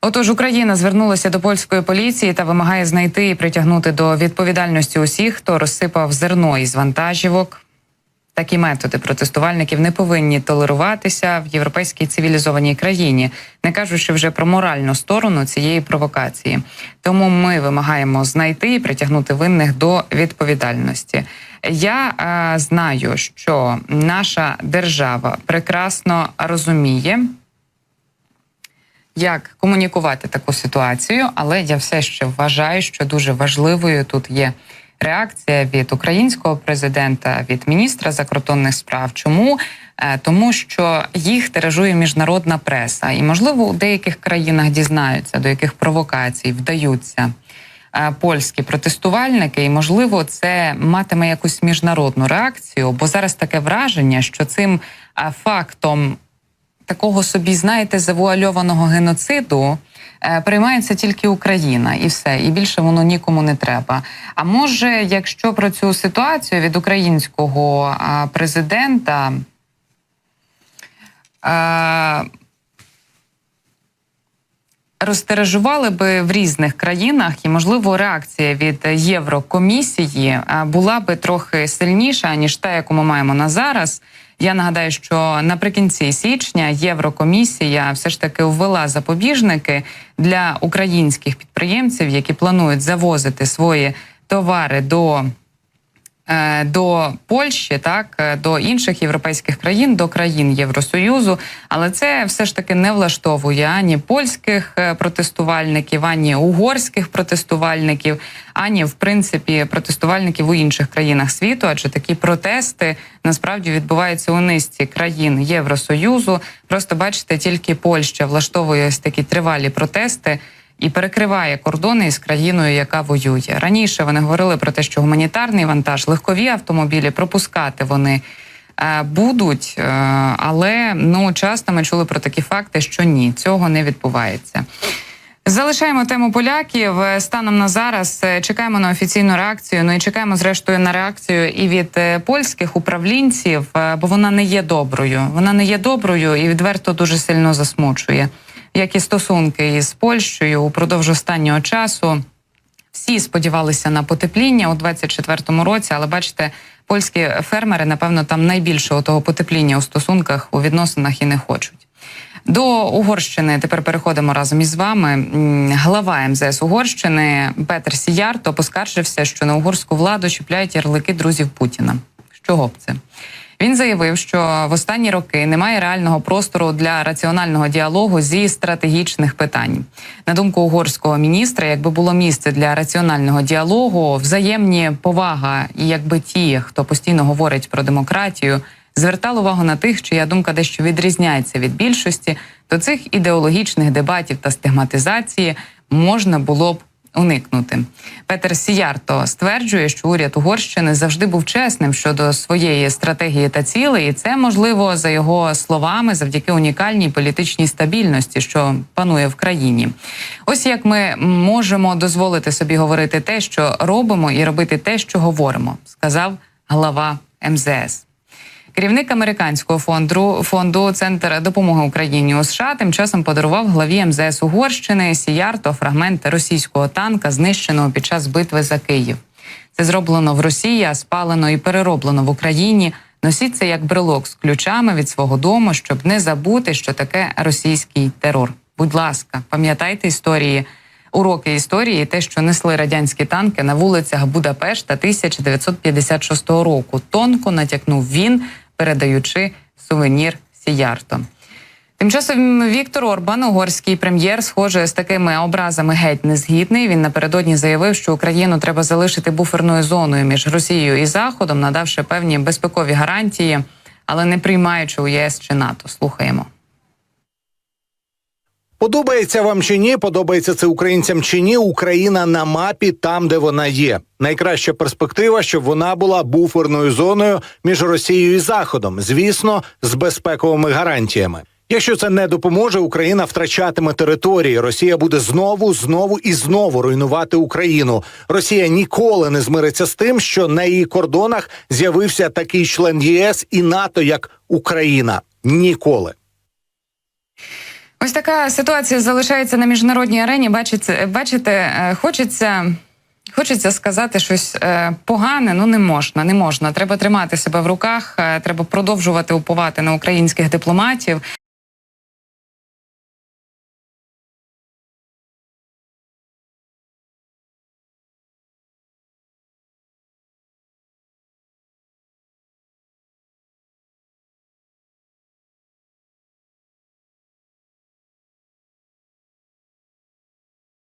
Отож, Україна звернулася до польської поліції та вимагає знайти і притягнути до відповідальності усіх, хто розсипав зерно із вантажівок. Такі методи протестувальників не повинні толеруватися в європейській цивілізованій країні, не кажучи вже про моральну сторону цієї провокації. Тому ми вимагаємо знайти і притягнути винних до відповідальності. Я е, знаю, що наша держава прекрасно розуміє, як комунікувати таку ситуацію, але я все ще вважаю, що дуже важливою тут є реакція від українського президента, від міністра закордонних справ. Чому? Е, Тому що їх тиражує міжнародна преса, і можливо у деяких країнах дізнаються, до яких провокацій вдаються е, польські протестувальники, і можливо, це матиме якусь міжнародну реакцію, бо зараз таке враження, що цим е, фактом такого собі, знаєте, завуальованого геноциду е, приймається тільки Україна, і все, і більше воно нікому не треба. А може, якщо про цю ситуацію від українського президента. Розтиражували би в різних країнах, і можливо реакція від Єврокомісії е, була би трохи сильніша ніж та, яку ми маємо на зараз. Я нагадаю, що наприкінці січня Єврокомісія все ж таки ввела запобіжники для українських підприємців, які планують завозити свої товари до до Польщі, так е, до інших європейських країн, до країн Євросоюзу, але це все ж таки не влаштовує ані польських е, протестувальників, ані угорських протестувальників, ані в принципі протестувальників у інших країнах світу. Адже такі протести насправді відбуваються у низці країн Євросоюзу. Просто бачите, тільки Польща влаштовує ось такі тривалі протести і перекриває кордони із країною, яка воює. Раніше вони говорили про те, що гуманітарний вантаж, легкові автомобілі пропускати вони е, будуть, е, але ну часто ми чули про такі факти, що ні, цього не відбувається. Залишаємо тему поляків Е, станом на зараз. Чекаємо на офіційну реакцію. Ну і чекаємо зрештою на реакцію і від польських управлінців, бо вона не є доброю. Вона не є доброю і відверто дуже сильно засмучує. Як і стосунки із Польщею упродовж останнього часу. Всі сподівалися на потепління у 24-му році, але бачите, польські фермери, напевно, там найбільшого того потепління у стосунках у відносинах і не хочуть. До Угорщини тепер переходимо разом із вами. Глава МЗС Угорщини Петер Сіярто поскаржився, що на угорську владу чіпляють ярлики друзів Путіна. З чого б це? Він заявив, що в останні роки немає реального простору для раціонального діалогу зі стратегічних питань. На думку угорського міністра, якби було місце для раціонального діалогу, взаємні повага, і якби ті, хто постійно говорить про демократію, звертали увагу на тих, чия думка дещо відрізняється від більшості, то цих ідеологічних дебатів та стигматизації можна було б уникнути. Петер Сіярто стверджує, що уряд Угорщини завжди був чесним щодо своєї стратегії та цілей, і це можливо за його словами завдяки унікальній політичній стабільності, що панує в країні. Ось як ми можемо дозволити собі говорити те, що робимо, і робити те, що говоримо, сказав глава МЗС. Керівник американського фонду фонду Центр допомоги Україні у США тим часом подарував главі МЗС Угорщини Сіярто фрагмент російського танка, знищеного під час битви за Київ. Це зроблено в Росії, а спалено і перероблено в Україні. Носіть це як брелок з ключами від свого дому, щоб не забути, що таке російський терор. Будь ласка, пам'ятайте історії, уроки історії, те, що несли радянські танки на вулицях Будапешта 1956 року. Тонко натякнув він, передаючи сувенір Сіярто. Тим часом Віктор Орбан, угорський прем'єр, схоже, з такими образами геть не згідний. Він напередодні заявив, що Україну треба залишити буферною зоною між Росією і Заходом, надавши певні безпекові гарантії, але не приймаючи у ЄС чи НАТО. Слухаємо. Подобається вам чи ні, подобається це українцям чи ні, Україна на мапі там, де вона є. Найкраща перспектива, щоб вона була буферною зоною між Росією і Заходом, звісно, з безпековими гарантіями. Якщо це не допоможе, Україна втрачатиме території. Росія буде знову, знову і знову руйнувати Україну. Росія ніколи не змириться з тим, що на її кордонах з'явився такий член ЄС і НАТО, як Україна. Ніколи. Ось така ситуація залишається на міжнародній арені. Бачите, бачите, хочеться. Хочеться сказати щось е, погане, ну не можна, не можна. Треба тримати себе в руках, е, треба продовжувати уповати на українських дипломатів.